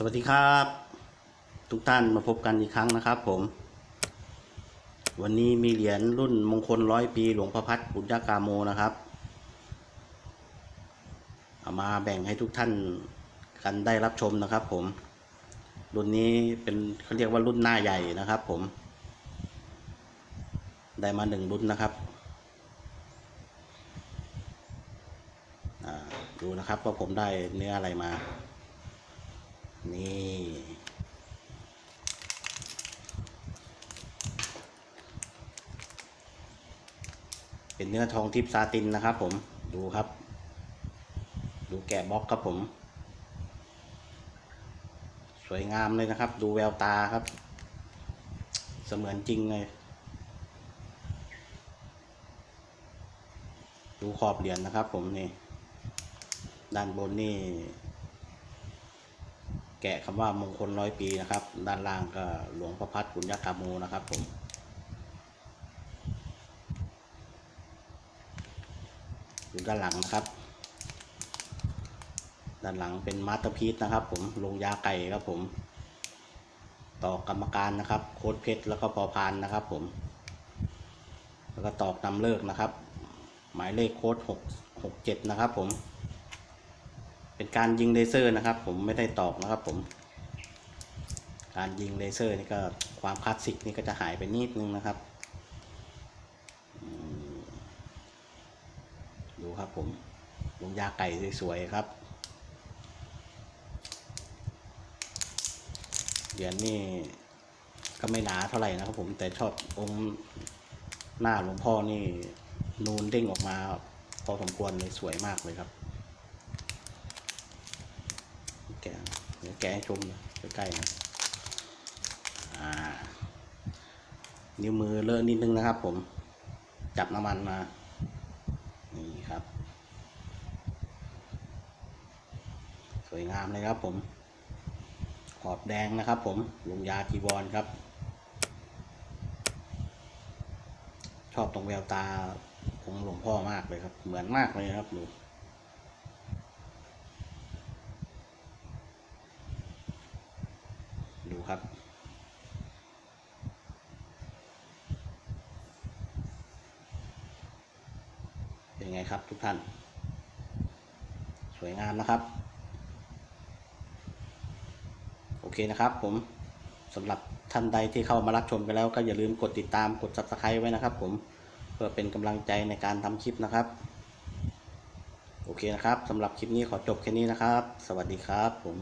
สวัสดีครับ ทุกท่านมาพบกันอีกครั้งนะครับผม วันนี้มีเหรียญรุ่นมงคลร้อยปีหลวงพ่อพัดบุญญากาโมนะครับ เอามาแบ่งให้ทุกท่านกันได้รับชมนะครับผม รุ่นนี้เป็นเขาเรียกว่ารุ่นหน้าใหญ่นะครับผม ได้มาหนึ่งรุ่นนะครับดูนะครับว่าผมได้เนื้ออะไรมา นี่เป็นเนื้อทองทิพซาตินนะครับผมดูครับ ดูแกะบล็อกครับผม สวยงามเลยนะครับ ดูแววตาครับ เสมือนจริงเลยดูขอบเหรียญนะครับผมนี่ ด้านบนนี่ แกะคำว่ามงคลร้อยปีนะครับ ด้านล่างก็หลวงพ่อพัดปุญญากาโมนะครับผมดูด้านหลังนะครับ ด้านหลังเป็นมาสเตอร์พีซนะครับ ผมลงยาไก่ครับผม ต่อกรรมการนะครับ โค้ดเพชรแล้วก็พอพานนะครับ ผม แล้วก็ตอกนำเลิกนะครับ หมายเลขโค้ดหกหกเจ็ดนะครับ ผม เป็นการยิงเลเซอร์นะครับ ผมไม่ได้ตอกนะครับผม การยิงเลเซอร์นี่ก็ความคลาสสิกนี่ก็จะหายไปนิดนึงนะครับ ดูครับผมลงยาไก่สวยๆครับเหรียญนี่ก็ไม่หนาเท่าไหร่นะครับผมแต่ชอบองค์หน้าหลวงพ่อนี่นูนเด้งออกมาพอสมควรเลยสวยมากเลยครับ แกะเดี๋ยวแกะให้ชมนะใกล้ๆนะอ่า นิ้วมือเลอะนิดนึงนะครับ ผม จับน้ำมันมา นี่ครับ สวยงามเลยครับผม ขอบแดงนะครับ ผมลงยาจีวรครับ ชอบตรงแววตาของหลวงพ่อมากเลยครับ เหมือนมากเลยครับดูดู ครับเป็นไงครับทุกท่าน สวยงามนะครับ โอเคนะครับผมสำหรับท่านใดที่เข้ามารับชมกันแล้ว ก็อย่าลืมกดติดตามกด subscribe ไว้นะครับ ผมเพื่อเป็นกำลังใจในการทำคลิปนะครับ โอเคนะครับสำหรับคลิปนี้ขอจบแค่นี้นะครับ สวัสดีครับผม